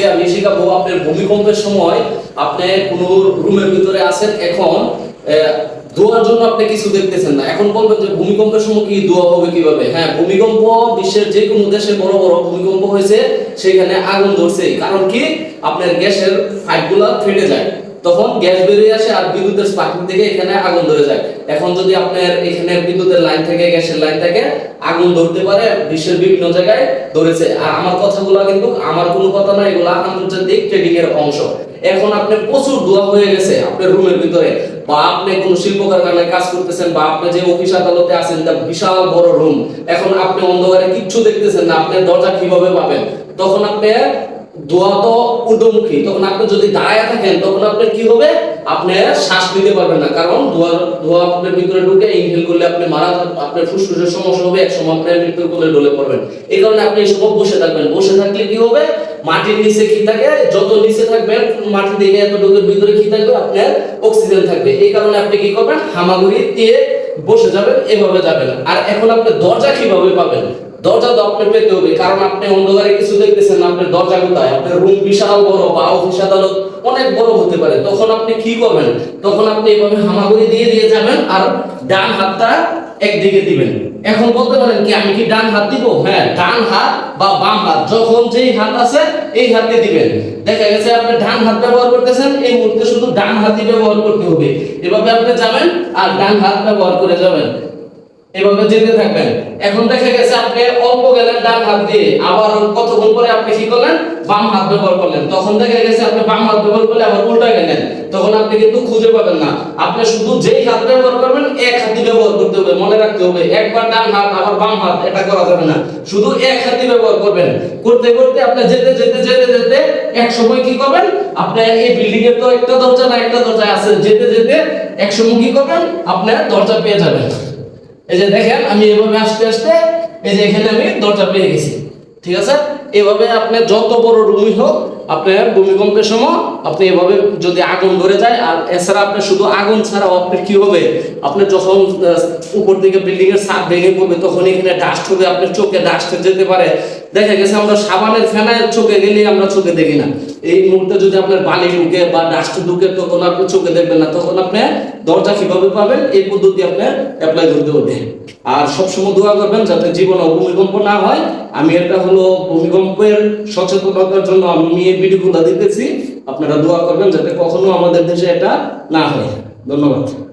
আজকে আমি শেখাবো আপনার ভূমিকম্পের সময় আপনি কোনো রুমের ভিতরে আছেন, এখন দোয়ার জন্য আপনি কিছু দেখতেছেন না। এখন বলবেন যে ভূমিকম্পের সময় কি দোয়া হবে কীভাবে? হ্যাঁ ভূমিকম্প বিশ্বের যে কোনো দেশে বড় বড় ভূমিকম্প হয়েছে, সেখানে আগুন ধরছে কারণ কি? আপনার গ্যাসের পাইপগুলো ফেটে যায়। তখন গ্যাস বেরিয়ে আসে আর বিদ্যুতের স্পার্কিং থেকে এখানে আগুন ধরে যায়। এখন যদি আপনার এখানে বিদ্যুতের লাইন থেকে, গ্যাসের লাইন থেকে, আগুন ধরতে পারে, বিশ্বের বিভিন্ন জায়গায় ধরেছে। আর আমার কথাগুলো কিন্তু, আমার কোনো কথা না, এগুলো আন্তর্জাতিক ট্রেডিং এর অংশ। এখন আপনি প্রচুর দোয়া হয়ে গেছে আপনার রুমের ভিতরে। বা আপনি কোনো শিল্প কারখানায় কাজ করতেছেন, বা আপনি যে অফিস আদালতে আছেন তা বিশাল বড় রুম এখন আপনি অন্ধকারে কিচ্ছু দেখতেছেন না, আপনি দরজা কীভাবে পাবেন? তখন আপনি দোয়া তো ঊর্ধ্বমুখী তখন আপনি যদি দাঁড়ায় থাকেন, তখন আপনার কি হবে? আপনি শ্বাস নিতে পারবেন না। কারণ দোয়া দোয়া আপনার ভিতরে ঢুকে ইনহেল করলে আপনি মারা, আপনার ফুসফুসের সমস্যা হবে এক সময় আপনার মৃত্যুর কোলে ঢলে পড়বেন এই কারণে আপনি সময় বসে থাকবেন। বসে থাকলে কি হবে? মাটির নিচে কি থাকে? যত নিচে থাকবেন, মাটি থেকে এতটুকুর ভিতরে কি থাকবে? আপনার অক্সিজেন থাকবে। এই কারণে আপনি কি করবেন? হামাগুড়ি দিয়ে বসে যাবেন, এভাবে যাবেন। আর এখন আপনি দরজা কীভাবে পাবেন? দরজা তো আপনি পেতে হবে, কারণ আপনি অন্ধকারে কিছু দেখতেছেন না, আপনার দরজা কোথায়? আপনার রুম বিশাল বড় বা অফিস আদালত অনেক বড় হতে পারে। তখন আপনি কি করবেন? তখন আপনি এভাবে হামাগুড়ি দিয়ে দিয়ে যাবেন আর ডান হাতটা একদিকে দিবেন। এখন বলতে পারেন কি, আমি কি ডান হাত দিব? হ্যাঁ ডান হাত বা বাম হাত, যখন যেই হাত আছে, এই হাতে দিবেন। দেখা গেছে আপনি ডান হাত ব্যবহার করতেছেন, এই মুহূর্তে শুধু ডান হাতই ব্যবহার করতে হবে। এভাবে আপনি যাবেন আর ডান হাত ব্যবহার করে যাবেন। এভাবে যেতে থাকবেন। এখন দেখা গেছে আপনি অল্প গেলেন ডান হাত দিয়ে, আবার কতক্ষণ পরে আপনি কি করলেন? বাম হাত ব্যবহার করলেন। তখন দেখা গেছে আপনি বাম হাত ব্যবহার করলে আবার উল্টা গেলেন। তখন আপনি কিন্তু খুঁজে পাবেন না। আপনি শুধু যেই হাত ব্যবহার করবেন, এক হাতই ব্যবহার করতে হবে, মনে রাখতে হবে। একবার ডান হাত, আবার বাম হাত, এটা করা যাবে না। শুধু এক হাতই ব্যবহার করবেন। করতে করতে আপনি যেতে যেতে যেতে যেতে এক সময় কি করবেন? আপনি এই বিল্ডিং এর তো একটা দরজা না, একটা দরজা আছে। যেতে যেতে এক সময় কি করবেন? আপনি দরজা পেয়ে যাবেন। এই যে দেখেন, আমি এভাবে আসতে আসতে এই যে এখানে আমি দরজা পেয়ে গেছি। ঠিক আছে? এভাবে আপনি যত বড় রুমই হোক, আপনার ভূমিকম্পের সময় আপনি এভাবে যদি আগুন ধরে যায়, আর এছাড়া আপনি শুধু আগুন ছাড়াও আপনার কি হবে? আপনি যখন উপর থেকে বিল্ডিং এর ছাদ ভেঙে পড়বে, তখন এখানে ডাস্ট হবে, আপনার চোখে ডাস্ট যেতে পারে। দেখা গেছে আমরা সাবানের ফেনায় চোখে গেলে আমরা চোখে দেখি না। এই মুহূর্তে যদি আপনার বালি ঢুকে বা ডাস্ট ঢুকে, তখন আপনি চোখে দেখবেন না, তখন আপনি দরজা কীভাবে পাবেন? এই পদ্ধতি আপনি অ্যাপ্লাই করতে হবে আর সবসময় দোয়া করবেন যাতে জীবনে ভূমিকম্প না হয়। আমি এটা হলো ভূমিকম্পের সচেতনতার জন্য আমি এই ভিডিওগুলো দিতেছি। আপনারা দোয়া করবেন যাতে কখনো আমাদের দেশে এটা না হয়। ধন্যবাদ।